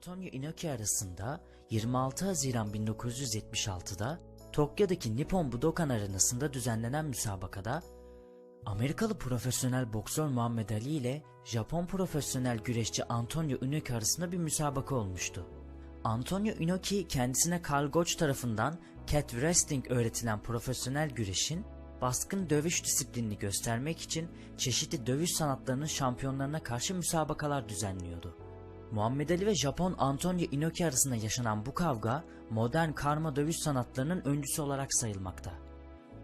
Antonio Inoki arasında 26 Haziran 1976'da Tokyo'daki Nippon Budokan Arenası'nda düzenlenen müsabakada Amerikalı profesyonel boksör Muhammed Ali ile Japon profesyonel güreşçi Antonio Inoki arasında bir müsabaka olmuştu. Antonio Inoki kendisine Karl Gotch tarafından cat wrestling öğretilen profesyonel güreşin baskın dövüş disiplinini göstermek için çeşitli dövüş sanatlarının şampiyonlarına karşı müsabakalar düzenliyordu. Muhammed Ali ve Japon Antonio Inoki arasında yaşanan bu kavga modern karma dövüş sanatlarının öncüsü olarak sayılmakta.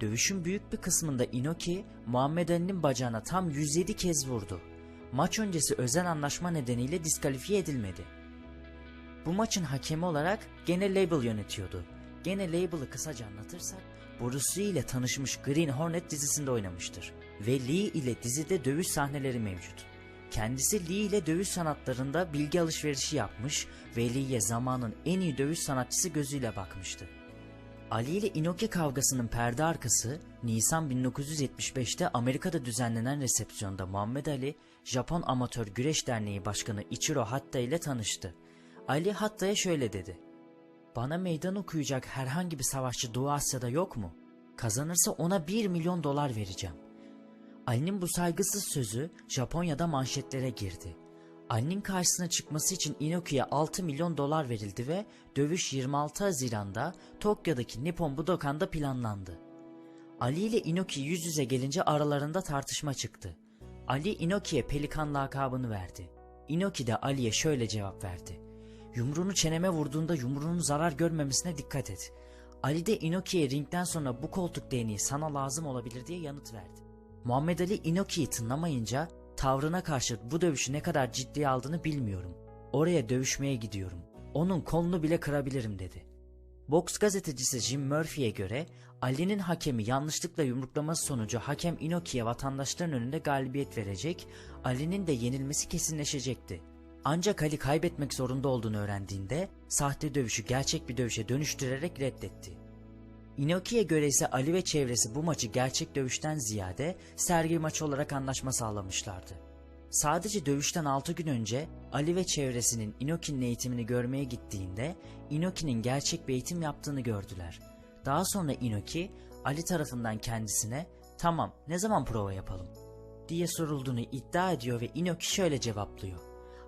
Dövüşün büyük bir kısmında Inoki, Muhammed Ali'nin bacağına tam 107 kez vurdu. Maç öncesi özel anlaşma nedeniyle diskalifiye edilmedi. Bu maçın hakemi olarak gene Label yönetiyordu. Gene Label'ı kısaca anlatırsak, Bruce Lee ile tanışmış Green Hornet dizisinde oynamıştır. Ve Lee ile dizide dövüş sahneleri mevcut. Kendisi Lee ile dövüş sanatlarında bilgi alışverişi yapmış ve Lee'ye zamanın en iyi dövüş sanatçısı gözüyle bakmıştı. Ali ile Inoki kavgasının perde arkası Nisan 1975'te Amerika'da düzenlenen resepsiyonda Muhammed Ali, Japon Amatör Güreş Derneği Başkanı Ichiro Hatta ile tanıştı. Ali Hatta'ya şöyle dedi. Bana meydan okuyacak herhangi bir savaşçı Doğu Asya'da yok mu? Kazanırsa ona 1 milyon dolar vereceğim. Ali'nin bu saygısız sözü Japonya'da manşetlere girdi. Ali'nin karşısına çıkması için Inoki'ye 6 milyon dolar verildi ve dövüş 26 Haziran'da Tokyo'daki Nippon Budokan'da planlandı. Ali ile Inoki yüz yüze gelince aralarında tartışma çıktı. Ali Inoki'ye Pelikan lakabını verdi. Inoki de Ali'ye şöyle cevap verdi. Yumruğunu çeneme vurduğunda yumruğunun zarar görmemesine dikkat et. Ali de Inoki'ye ringden sonra bu koltuk değneği sana lazım olabilir diye yanıt verdi. Muhammed Ali Inoki'yi tınlamayınca tavrına karşı bu dövüşü ne kadar ciddiye aldığını bilmiyorum. Oraya dövüşmeye gidiyorum. Onun kolunu bile kırabilirim dedi. Boks gazetecisi Jim Murphy'ye göre Ali'nin hakemi yanlışlıkla yumruklaması sonucu hakem Inoki'ye vatandaşların önünde galibiyet verecek, Ali'nin de yenilmesi kesinleşecekti. Ancak Ali kaybetmek zorunda olduğunu öğrendiğinde sahte dövüşü gerçek bir dövüşe dönüştürerek reddetti. Inoki'ye göre ise Ali ve çevresi bu maçı gerçek dövüşten ziyade sergi maçı olarak anlaşma sağlamışlardı. Sadece dövüşten 6 gün önce Ali ve çevresinin Inoki'nin eğitimini görmeye gittiğinde Inoki'nin gerçek bir eğitim yaptığını gördüler. Daha sonra Inoki Ali tarafından kendisine tamam ne zaman prova yapalım diye sorulduğunu iddia ediyor ve Inoki şöyle cevaplıyor.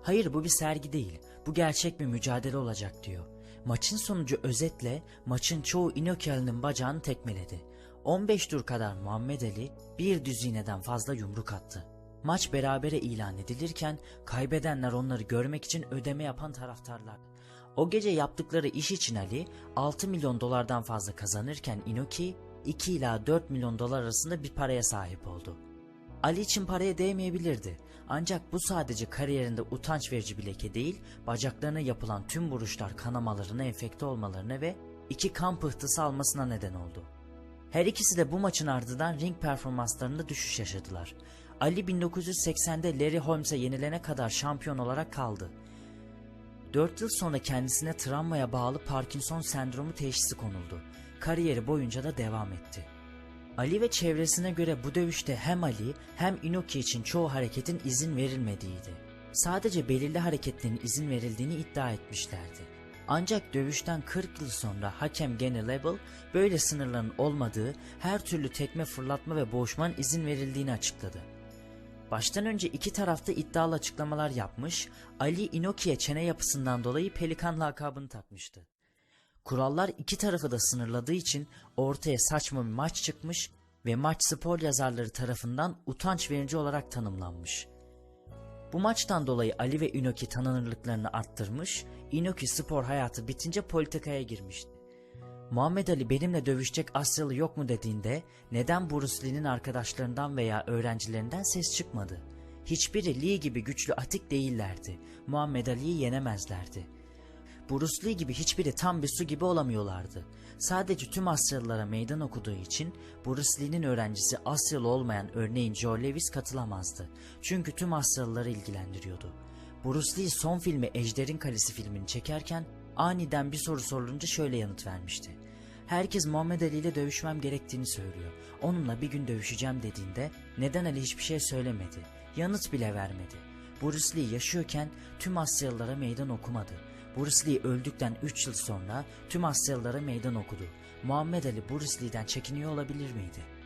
Hayır bu bir sergi değil, bu gerçek bir mücadele olacak diyor. Maçın sonucu özetle maçın çoğu Inoki Ali'nin bacağını tekmeledi. 15 tur kadar Muhammed Ali bir düzineden fazla yumruk attı. Maç berabere ilan edilirken kaybedenler onları görmek için ödeme yapan taraftarlar. O gece yaptıkları iş için Ali 6 milyon dolardan fazla kazanırken Inoki 2 ila 4 milyon dolar arasında bir paraya sahip oldu. Ali için paraya değmeyebilirdi. Ancak bu sadece kariyerinde utanç verici bir leke değil, bacaklarına yapılan tüm vuruşlar kanamalarına enfekte olmalarına ve iki kan pıhtısı almasına neden oldu. Her ikisi de bu maçın ardından ring performanslarında düşüş yaşadılar. Ali 1980'de Larry Holmes'e yenilene kadar şampiyon olarak kaldı. 4 yıl sonra kendisine travmaya bağlı Parkinson sendromu teşhisi konuldu. Kariyeri boyunca da devam etti. Ali ve çevresine göre bu dövüşte hem Ali hem Inoki için çoğu hareketin izin verilmediğiydi. Sadece belirli hareketlerin izin verildiğini iddia etmişlerdi. Ancak dövüşten 40 yıl sonra hakem Gene Label böyle sınırların olmadığı, her türlü tekme fırlatma ve boğuşmanın izin verildiğini açıkladı. Baştan önce iki tarafta iddialı açıklamalar yapmış, Ali Inoki'ye çene yapısından dolayı Pelikan lakabını takmıştı. Kurallar iki tarafı da sınırladığı için ortaya saçma bir maç çıkmış ve maç spor yazarları tarafından utanç verici olarak tanımlanmış. Bu maçtan dolayı Ali ve Inoki tanınırlıklarını arttırmış, Inoki spor hayatı bitince politikaya girmişti. Muhammed Ali benimle dövüşecek Asyalı yok mu dediğinde neden Bruce Lee'nin arkadaşlarından veya öğrencilerinden ses çıkmadı? Hiçbiri Lee gibi güçlü atik değillerdi. Muhammed Ali'yi yenemezlerdi. Bruce Lee gibi hiçbiri tam bir su gibi olamıyorlardı. Sadece tüm Asyalılara meydan okuduğu için Bruce Lee'nin öğrencisi Asyalı olmayan örneğin Joe Lewis katılamazdı. Çünkü tüm Asyalıları ilgilendiriyordu. Bruce Lee son filmi Ejder'in Kalesi filmini çekerken aniden bir soru sorulunca şöyle yanıt vermişti. Herkes Muhammed Ali ile dövüşmem gerektiğini söylüyor. Onunla bir gün dövüşeceğim dediğinde neden Ali hiçbir şey söylemedi. Yanıt bile vermedi. Bruce Lee yaşıyorken tüm Asyalılara meydan okumadı. Bruce Lee öldükten 3 yıl sonra tüm Asyalılara meydan okudu. Muhammed Ali Bruce Lee'den çekiniyor olabilir miydi?